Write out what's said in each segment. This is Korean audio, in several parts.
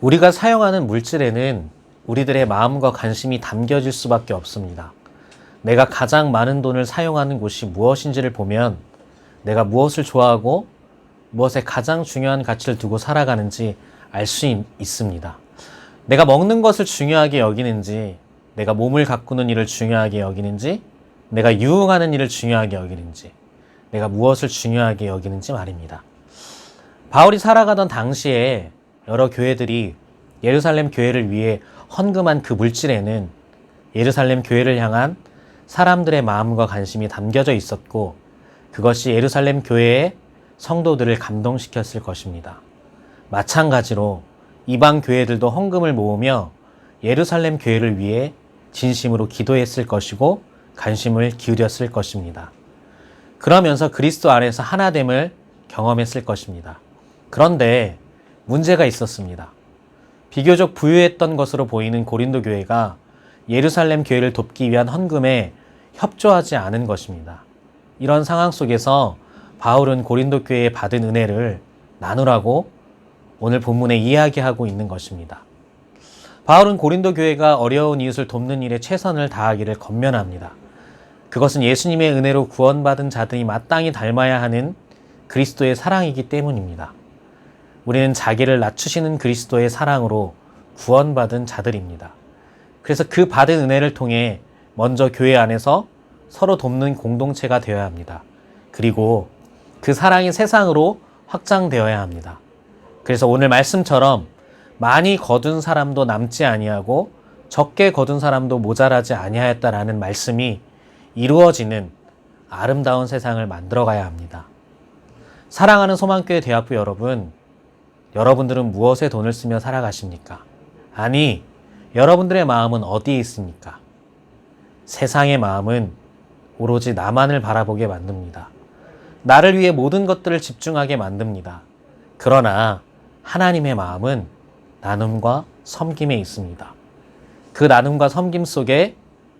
우리가 사용하는 물질에는 우리들의 마음과 관심이 담겨질 수밖에 없습니다. 내가 가장 많은 돈을 사용하는 곳이 무엇인지를 보면 내가 무엇을 좋아하고 무엇에 가장 중요한 가치를 두고 살아가는지 알 수 있습니다. 내가 먹는 것을 중요하게 여기는지, 내가 몸을 가꾸는 일을 중요하게 여기는지, 내가 유흥하는 일을 중요하게 여기는지, 내가 무엇을 중요하게 여기는지 말입니다. 바울이 살아가던 당시에 여러 교회들이 예루살렘 교회를 위해 헌금한 그 물질에는 예루살렘 교회를 향한 사람들의 마음과 관심이 담겨져 있었고 그것이 예루살렘 교회의 성도들을 감동시켰을 것입니다. 마찬가지로 이방 교회들도 헌금을 모으며 예루살렘 교회를 위해 진심으로 기도했을 것이고 관심을 기울였을 것입니다. 그러면서 그리스도 안에서 하나됨을 경험했을 것입니다. 그런데 문제가 있었습니다. 비교적 부유했던 것으로 보이는 고린도 교회가 예루살렘 교회를 돕기 위한 헌금에 협조하지 않은 것입니다. 이런 상황 속에서 바울은 고린도 교회에 받은 은혜를 나누라고 오늘 본문에 이야기하고 있는 것입니다. 바울은 고린도 교회가 어려운 이웃을 돕는 일에 최선을 다하기를 건면합니다. 그것은 예수님의 은혜로 구원받은 자들이 마땅히 닮아야 하는 그리스도의 사랑이기 때문입니다. 우리는 자기를 낮추시는 그리스도의 사랑으로 구원받은 자들입니다. 그래서 그 받은 은혜를 통해 먼저 교회 안에서 서로 돕는 공동체가 되어야 합니다. 그리고 그 사랑이 세상으로 확장되어야 합니다. 그래서 오늘 말씀처럼 많이 거둔 사람도 남지 아니하고 적게 거둔 사람도 모자라지 아니하였다라는 말씀이 이루어지는 아름다운 세상을 만들어 가야 합니다. 사랑하는 소망교회 대학부 여러분, 여러분들은 무엇에 돈을 쓰며 살아가십니까? 아니, 여러분들의 마음은 어디에 있습니까? 세상의 마음은 오로지 나만을 바라보게 만듭니다. 나를 위해 모든 것들을 집중하게 만듭니다. 그러나 하나님의 마음은 나눔과 섬김에 있습니다. 그 나눔과 섬김 속에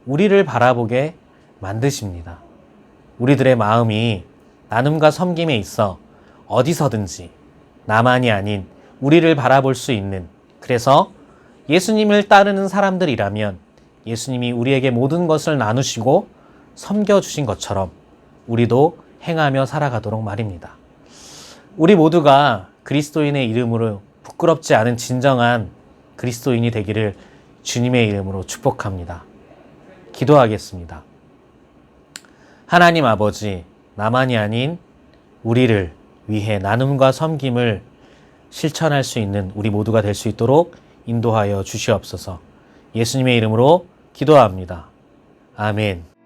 우리를 바라보게 만드십니다. 우리들의 마음이 나눔과 섬김에 있어 어디서든지 나만이 아닌 우리를 바라볼 수 있는 그래서 예수님을 따르는 사람들이라면 예수님이 우리에게 모든 것을 나누시고 섬겨주신 것처럼 우리도 행하며 살아가도록 말입니다. 우리 모두가 그리스도인의 이름으로 부끄럽지 않은 진정한 그리스도인이 되기를 주님의 이름으로 축복합니다. 기도하겠습니다. 하나님 아버지, 나만이 아닌 우리를 위해 나눔과 섬김을 실천할 수 있는 우리 모두가 될 수 있도록 인도하여 주시옵소서. 예수님의 이름으로 기도합니다. 아멘.